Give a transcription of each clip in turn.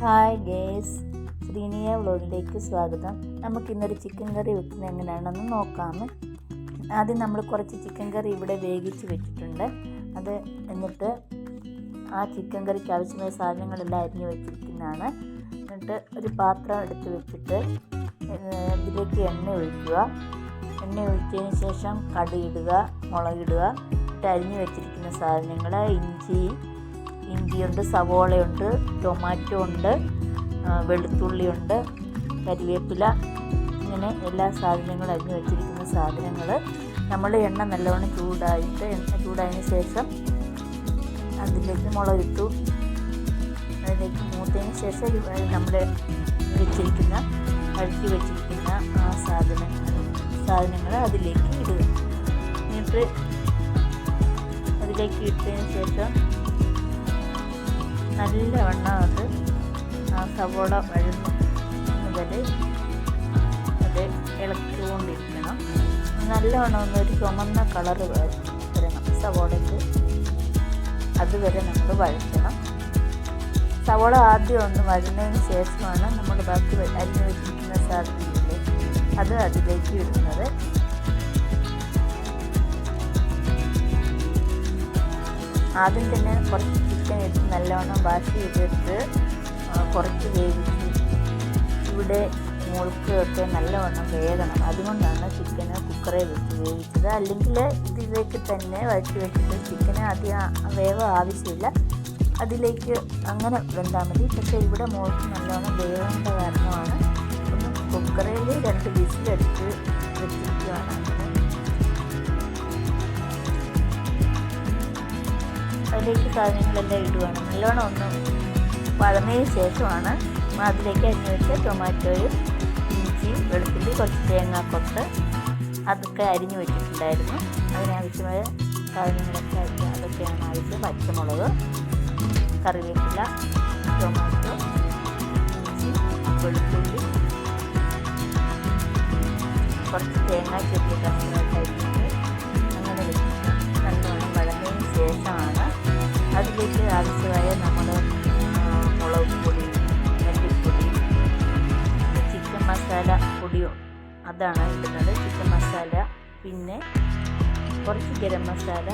Hi guys ശ്രീനിയ വ്ളോഗിലേക്ക് സ്വാഗതം. നമുക്ക് ഇന്നൊരു ചിക്കൻ കറി വെക്കുന്നത് എങ്ങനെയാണെന്ന് നോക്കാം. ആദ്യം നമ്മൾ കുറച്ച് ചിക്കൻ കറി ഇവിടെ വേവിച്ച് വെച്ചിട്ടുണ്ട്. അത് എന്നിട്ട് ആ ചിക്കൻ കറിക്ക് ആവശ്യമായ സാധനങ്ങളെല്ലാം അരിഞ്ഞ് വെച്ചിരിക്കുന്നതാണ്. എന്നിട്ട് ഒരു പാത്രം എടുത്ത് വെച്ചിട്ട് ഇതിലേക്ക് എണ്ണ ഒഴിക്കുക. എണ്ണ ഒഴിച്ചതിന് ശേഷം കടുകിടുക മുളകിടുക എന്നിട്ട് അരിഞ്ഞ് വെച്ചിരിക്കുന്ന സാധനങ്ങൾ ഇഞ്ചി ഇഞ്ചിയുണ്ട് സവോളയുണ്ട് ടൊമാറ്റോ ഉണ്ട് വെളുത്തുള്ളി വെളുത്തുള്ളിയുണ്ട് കരിവേപ്പില. ഇങ്ങനെ എല്ലാ സാധനങ്ങളും അരിഞ്ഞ് വെച്ചിരിക്കുന്ന സാധനങ്ങൾ നമ്മൾ എണ്ണ നല്ലവണ്ണം ചൂടായിട്ട് എണ്ണ ചൂടായതിന് ശേഷം അതിലേക്ക് മുളകിട്ടു. അതിലേക്ക് മൂത്തതിന് ശേഷം നമ്മൾ വെച്ചിരിക്കുന്ന അഴുത്തി വെച്ചിരിക്കുന്ന ആ സാധനങ്ങൾ സാധനങ്ങൾ അതിലേക്ക് ഇടുക. എന്നിട്ട് അതിലേക്ക് ഇട്ടതിന് ശേഷം നല്ലവണ്ണം അത് ആ സവോള വഴന്നു മുതൽ അത് ഇളക്കിക്കൊണ്ടിരിക്കണം. ഒന്ന് ഒരു ചുമന്ന കളറ് വരണം സവോളയ്ക്ക് അതുവരെ നമ്മൾ വഴറ്റണം. സവോള ആദ്യം ഒന്ന് വഴുന്നതിന് ശേഷമാണ് നമ്മൾ ബാക്കി അരിഞ്ഞ് വെച്ചിരിക്കുന്ന സാധനങ്ങളിൽ അത് അതിലേക്ക് ഇടുന്നത്. ആദ്യം തന്നെ കുറച്ച് ചിക്കൻ എടുത്ത് നല്ലവണ്ണം വാഷ് ചെയ്തെടുത്ത് കുറച്ച് വേവിച്ച് ഇവിടെ മുഴുക്കൊക്കെ നല്ലവണ്ണം വേകണം. അതുകൊണ്ടാണ് ചിക്കന് കുക്കറിൽ വെച്ച് വേവിച്ചത്. അല്ലെങ്കിൽ ഇതിലേക്ക് തന്നെ വഴറ്റി വെച്ചിട്ട് ചിക്കന് അധികം വേവ് ആവശ്യമില്ല. അതിലേക്ക് അങ്ങനെ വെന്താൽ മതി. പക്ഷേ ഇവിടെ മുഴുക്ക് നല്ലവണ്ണം വേവേണ്ട കാരണമാണ് കുക്കറിൽ രണ്ട് വിസിലെടുത്ത് സാധനങ്ങളെല്ലാം ഇടുവാണ്. നല്ലോണം ഒന്ന് വഴന്നതിന് ശേഷമാണ് അതിലേക്ക് അരിഞ്ഞ് വെച്ച ടൊമാറ്റോയും ഇഞ്ചി വെളുത്തുള്ളി കുറച്ച് തേങ്ങാക്കൊത്ത് അതൊക്കെ അരിഞ്ഞ് വെച്ചിട്ടുണ്ടായിരുന്നു. അതിനാവശ്യമായ സാധനങ്ങളൊക്കെ അരിഞ്ഞ് അതൊക്കെയാണ് ആവശ്യം. പച്ചമുളക് കറിവേപ്പില ടൊമാറ്റോ ഇഞ്ചി വെളുത്തുള്ളി കുറച്ച് തേങ്ങ ചെറിയ കഷ്ണമായിട്ട് പൊടിയോ? അതാണ് ഇടുന്നത്. ചിക്കൻ മസാല പിന്നെ കുറച്ച് ഗരം മസാല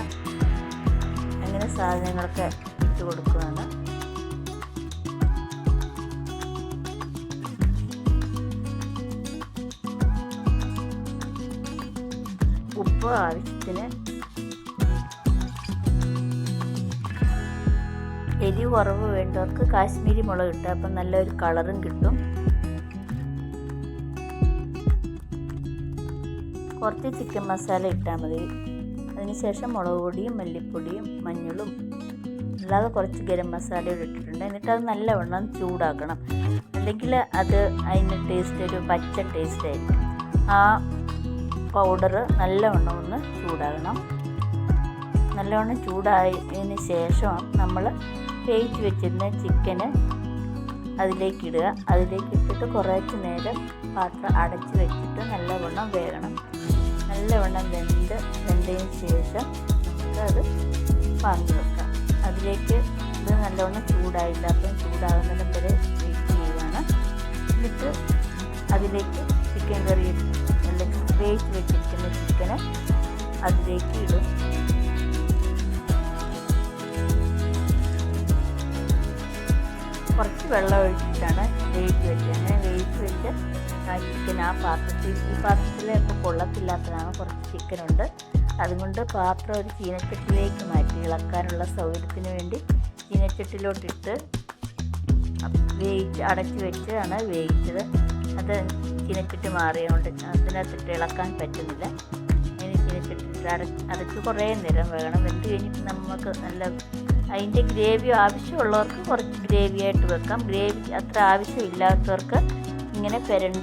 അങ്ങനെ സാധനങ്ങളൊക്കെ ഇട്ട് കൊടുക്കുകയാണ് ഉപ്പ് ആവശ്യത്തിന് എരിവ് കുറവ് വേണ്ടവർക്ക് കാശ്മീരി മുളക് ഇട്ട് അപ്പം നല്ലൊരു കളറും കിട്ടും. കുറച്ച് ചിക്കൻ മസാല ഇട്ടാൽ മതി. അതിനുശേഷം മുളക് പൊടിയും മല്ലിപ്പൊടിയും മഞ്ഞളും അല്ലാതെ കുറച്ച് ഗരം മസാലയും ഇട്ടിട്ടുണ്ട്. എന്നിട്ട് അത് നല്ലവണ്ണം ചൂടാക്കണം. അല്ലെങ്കിൽ അത് അതിന് ടേസ്റ്റ് ഒരു പച്ച ടേസ്റ്റ് ആയിരിക്കും. ആ പൗഡർ നല്ലവണ്ണം ഒന്ന് ചൂടാകണം. നല്ലവണ്ണം ചൂടായതിന് ശേഷം നമ്മൾ വേവിച്ച് വെച്ചിരുന്ന ചിക്കന് അതിലേക്ക് ഇടുക. അതിലേക്ക് ഇട്ടിട്ട് കുറച്ച് നേരം പാത്രം അടച്ച് വെച്ചിട്ട് നല്ലവണ്ണം വേകണം നല്ലവണ്ണം വെന്ത് വെന്തതിന് ശേഷം നമുക്കത് പറഞ്ഞു വെക്കാം. അതിലേക്ക് ഇത് നല്ലവണ്ണം ചൂടായില്ല അപ്പം ചൂടാകുന്നതിന് വരെ വെയിറ്റ് ചെയ്യുകയാണ് എന്നിട്ട് അതിലേക്ക് ചിക്കൻ കറി അല്ലെങ്കിൽ വേവിച്ച് വെച്ചിരിക്കുന്ന ചിക്കനെ അതിലേക്ക് ഇടും. കുറച്ച് വെള്ളം ഒഴിച്ചിട്ടാണ് വെയിറ്റ് വെച്ചത് അങ്ങനെ വേവിച്ച് വെച്ച് ആ ചിക്കൻ ആ പാത്രത്തിൽ ഈ പാത്രത്തിൽ ഇപ്പോൾ കൊള്ളത്തില്ലാത്തതാണ് കുറച്ച് ചിക്കനുണ്ട് അതുകൊണ്ട് പാത്രം ഒരു ചീനച്ചട്ടിലേക്ക് മാറ്റി ഇളക്കാനുള്ള സൗകര്യത്തിന് വേണ്ടി ചീനച്ചട്ടിലോട്ടിട്ട് വേവിച്ച് അടച്ചു വെച്ചാണ് വേവിച്ചത്. അത് ചീനച്ചട്ടി മാറിയതുകൊണ്ട് അതിനകത്തിട്ട് ഇളക്കാൻ പറ്റുന്നില്ല. അതിന് ചീനച്ചട്ടി അടച്ച് അടച്ച് കുറേ നേരം വേണം. വെന്ത് കഴിഞ്ഞിട്ട് നമുക്ക് നല്ല അതിന്റെ ഗ്രേവി ആവശ്യമുള്ളവർക്ക് കുറച്ച് ഗ്രേവി ആയിട്ട് വെക്കാം. ഗ്രേവി അത്ര ആവശ്യമില്ലാത്തവർക്ക് ഇങ്ങനെ പെരണ്ട്